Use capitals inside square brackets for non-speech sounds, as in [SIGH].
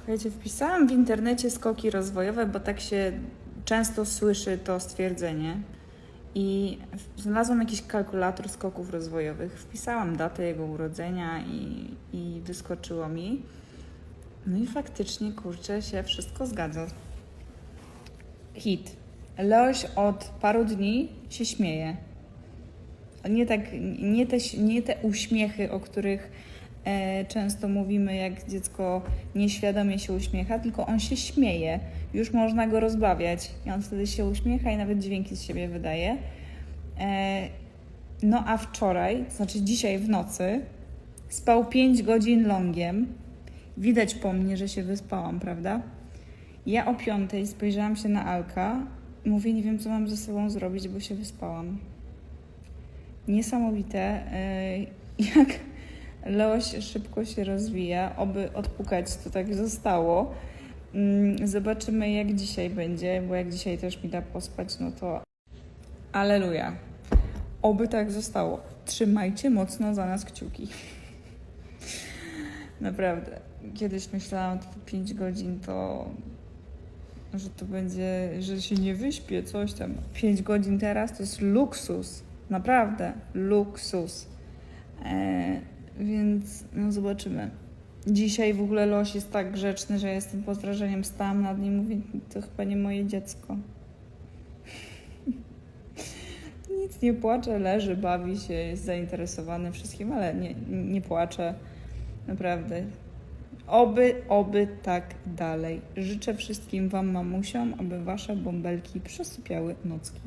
Słuchajcie, wpisałam w internecie skoki rozwojowe, bo tak się często słyszy to stwierdzenie. I znalazłam jakiś kalkulator skoków rozwojowych. Wpisałam datę jego urodzenia i, i wyskoczyło mi. No i faktycznie, kurczę, się wszystko zgadza. Hit. Leoś od paru dni się śmieje. Nie, tak, nie, te, nie te uśmiechy, o których często mówimy, jak dziecko nieświadomie się uśmiecha, tylko on się śmieje. Już można go rozbawiać. I on wtedy się uśmiecha i nawet dźwięki z siebie wydaje. E, no a wczoraj, to znaczy dzisiaj w nocy, spał 5 godzin longiem. Widać po mnie, że się wyspałam, prawda? Ja o piątej spojrzałam się na Alka. Mówię, nie wiem, co mam ze sobą zrobić, bo się wyspałam. Niesamowite, e, [LAUGHS] jak Leoś szybko się rozwija. Oby odpukać to tak zostało. Mm, Zobaczymy, jak dzisiaj będzie, bo jak dzisiaj też mi da pospać, no to aleluja. Oby tak zostało. Trzymajcie mocno za nas kciuki. [LAUGHS] Naprawdę. Kiedyś myślałam, to 5 godzin to, że to będzie, że się nie wyśpię, coś tam. 5 godzin teraz to jest luksus. Naprawdę, luksus. E, więc no zobaczymy. Dzisiaj w ogóle los jest tak grzeczny, że jestem pod wrażeniem. Stałam nad nim i mówię, to chyba nie moje dziecko. [LAUGHS] Nic nie płacze, leży, bawi się, jest zainteresowany wszystkim, ale nie, nie płacze. Naprawdę. Oby, oby tak dalej. Życzę wszystkim Wam, mamusiom, aby Wasze bąbelki przesypiały nocki.